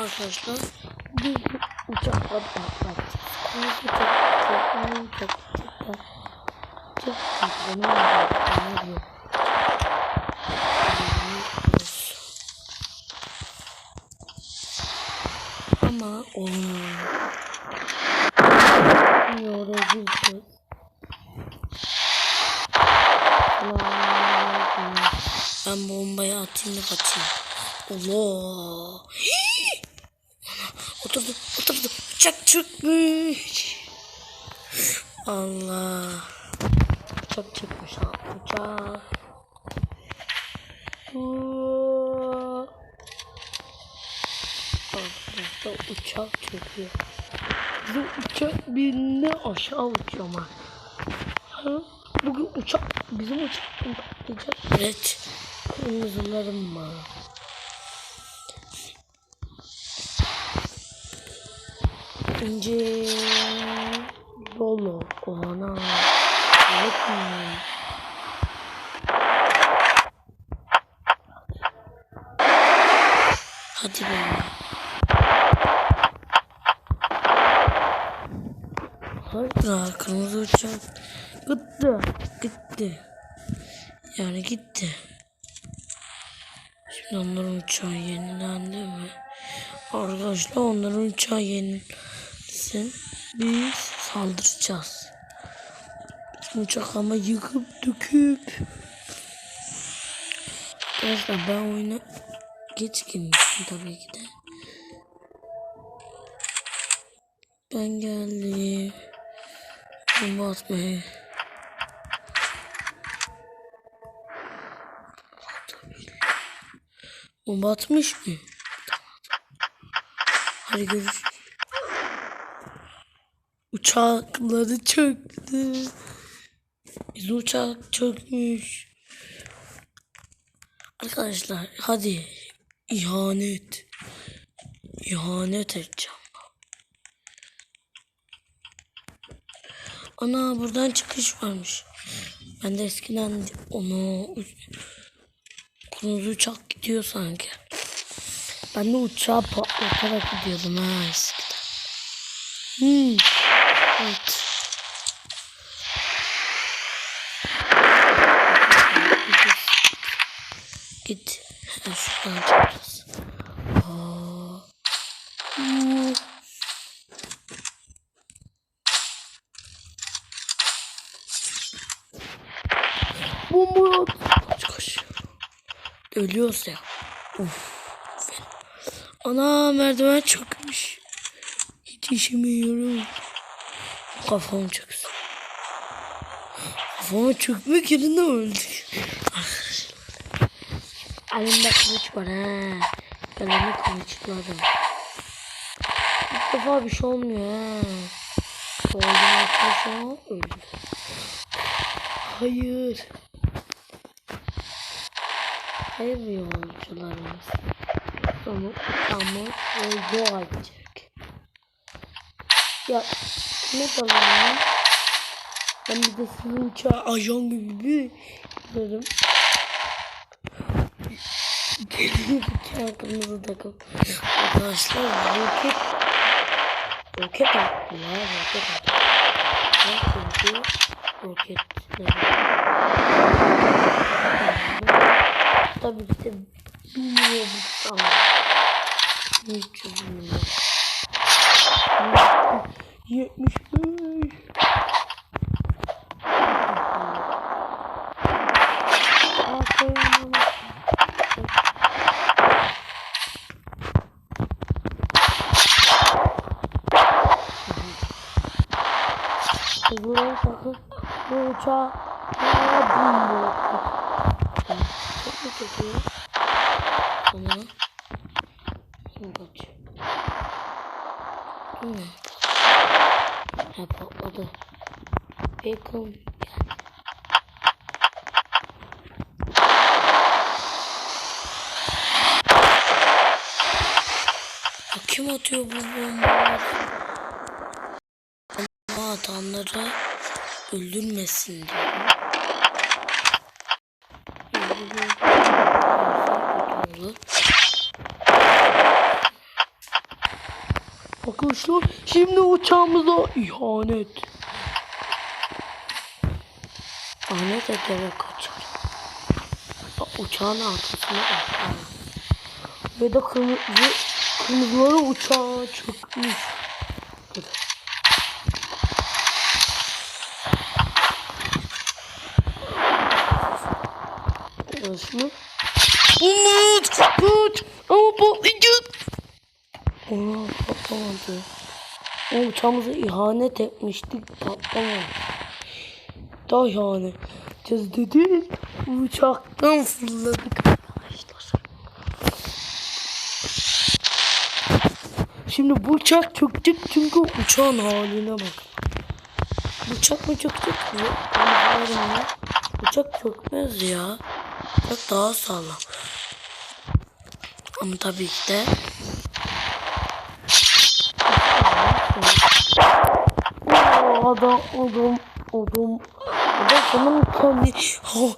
Arkadaşlar bir uçakla patlattık. Bir uçak, bir uçak, uçakla. Çok. Ne oluyor? Ne oluyor? Ama olmuyor. Yorucu bir şey. Ben bombayı atayım da kaçayım. Allah. Oturdu, oturdu. Uçak çıkmış. Allah. Uçak çıkmış ha. Aa. Arkadaşlar uçak çöküyor. Bizim uçak birine aşağı uçuyor ama. Ha? Bugün uçak, bizim uçak patlayacak? Evet. Kırmızılarım var. İnce dolu. Ona. Evet mi? Hadi be. Hayda kırmızı uçak gitti. Gitti. Yani gitti. Şimdi onların uçağı yenilendi mi? Arkadaşlar onların uçağı yenilensin. Biz saldıracağız. Bizim uçak ama yıkıp döküp. Arkadaşlar ben oyuna geç girmiştim tabii ki de. Ben geldim. Bomba atmaya. Bomba atmış mı? Hadi görüşürüz. Uçakları çöktü. Bizim uçak çökmüş. Arkadaşlar hadi ihanet. İhanet edeceğim. Ana buradan çıkış varmış. Ben de eskiden onu kırmızı uçak gidiyor sanki. Ben de uçağı patlatarak gidiyordum ha eskiden. Hmm. Evet. Git. Hmm. Bomba. Kaç kaç. Ölüyoruz ya. Uf. Ana merdiven çökmüş. Hiç yaramıyor. Kafam çöksün. Kafama çökmek yerine öldük. Elimde kılıç var. Ben onu kılıçladım. İlk defa bir şey olmuyor. Doğru yapmışım öldüm. Hayır. Hayır yolcularımız. Sonra uçağımı yol edecek. Ya ne zaman Ben bir de sizin ajan gibi bir dedim. Kırmızı takım. Arkadaşlar roket roket attılar roket attılar. Çünkü roket Tabii ki de bilmiyorduk ama. Hiç bilmiyorum. 75. bum bıraktık. Çok mu çekiyor? Ama Şimdi kaç. Mi? Ha patladı. Bacon Ya kim atıyor bu bombaları? Ama atanları öldürmesin. Olur. Arkadaşlar şimdi uçağımıza ihanet. İhanet ederek kaçar. Uçağın arkasına bak. Ve de kırmızı, kırmızıları uçağa çökmüş. Nasıl? Umut! Umut! Ama patlayacak! Ona patlamadı. O uçağımıza ihanet etmiştik patlamadı. Daha ihanet edeceğiz dedik. Uçaktan fırladık arkadaşlar. Şimdi bu uçak çökecek çünkü uçağın haline bak. Uçak mı çökecek? Ya. Uçak çökmez ya. Uçak daha sağlam. Ama tabii ki de adam adam adam adam sanırım kendi oh,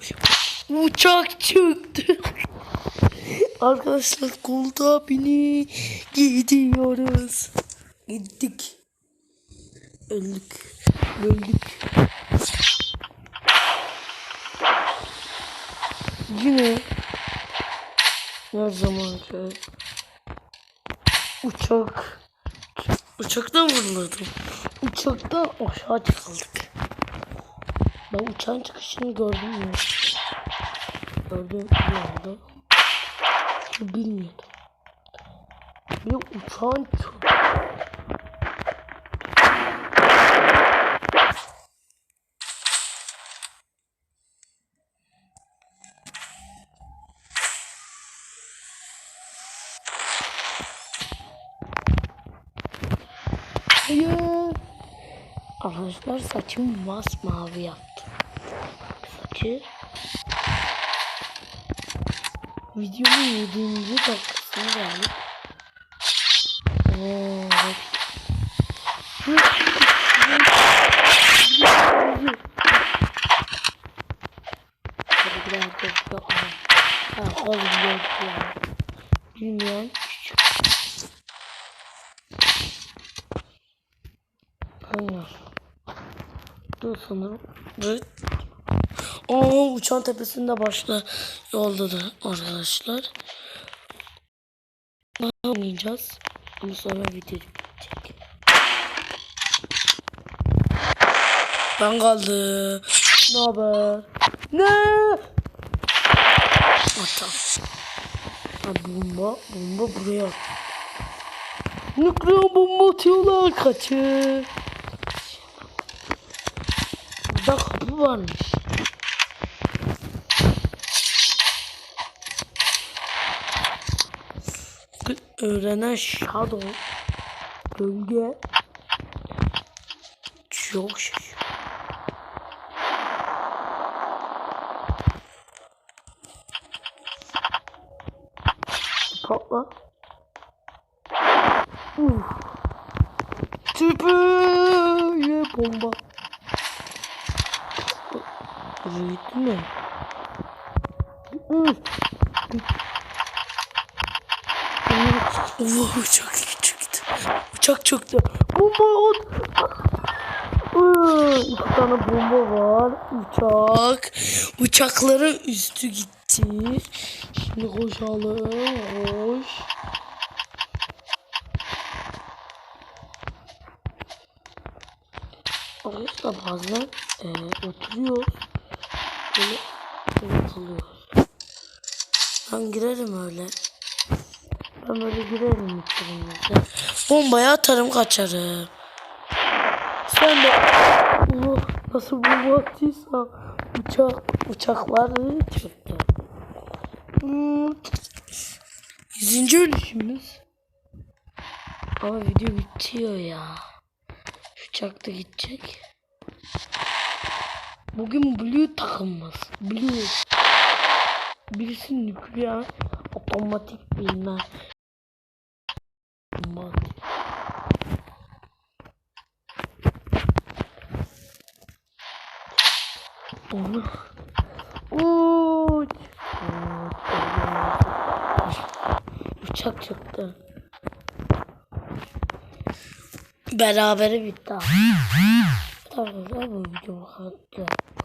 uçak çöktü. Arkadaşlar koltuğa bini gidiyoruz. Gittik. Öldük. Öldük. Yine her zaman şey uçak uçaktan vuruladım. Uçaktan aşağı çıkıldık. Ben uçağın çıkışını gördüm mü? Gördüm bir anda. Bilmiyordum. Bir uçağın çok Hayır. Arkadaşlar saçımı masmavi yaptım. Saçı videonun 7. dakikasına geldik. Hı. Hadi. Bilmeyen Hayır. Dur sanırım. Oo uçağın tepesinde başla yolda da arkadaşlar. Oynayacağız? Ama sonra video bitecek. Ben kaldım. Ne haber? Ne? Ata. Ha, bomba, bomba buraya. Nükleer bomba atıyorlar kaçın. Burada kapı varmış. Öğrenen Shadow Gölge Çok şaşırıyor. Patla. Uf. Tüpü ye bomba. Gitti mi? Uçak çöktü. Uçak çöktü. Bomba at. İki tane bomba var. Uçak. Uçakların üstü gitti. Şimdi koşalım. Koş. Arkadaşlar bazen e, oturuyor. Böyle, böyle. Ben girerim öyle. Ben böyle girerim içerimize. Bombayı atarım kaçarım. Sen de bunu nasıl bomba attıysan uçak uçakları çöktü. Hmm. Yüzüncü ölüşümüz. Ama video bitiyor ya. Şu uçak da gidecek. Bugün Blue takılmaz. Blue. Birisi nükleer otomatik bilmem. Otomatik. Onu. Uç. Uçak çıktı. Berabere bitti. Arkadaşlar bu video kadar.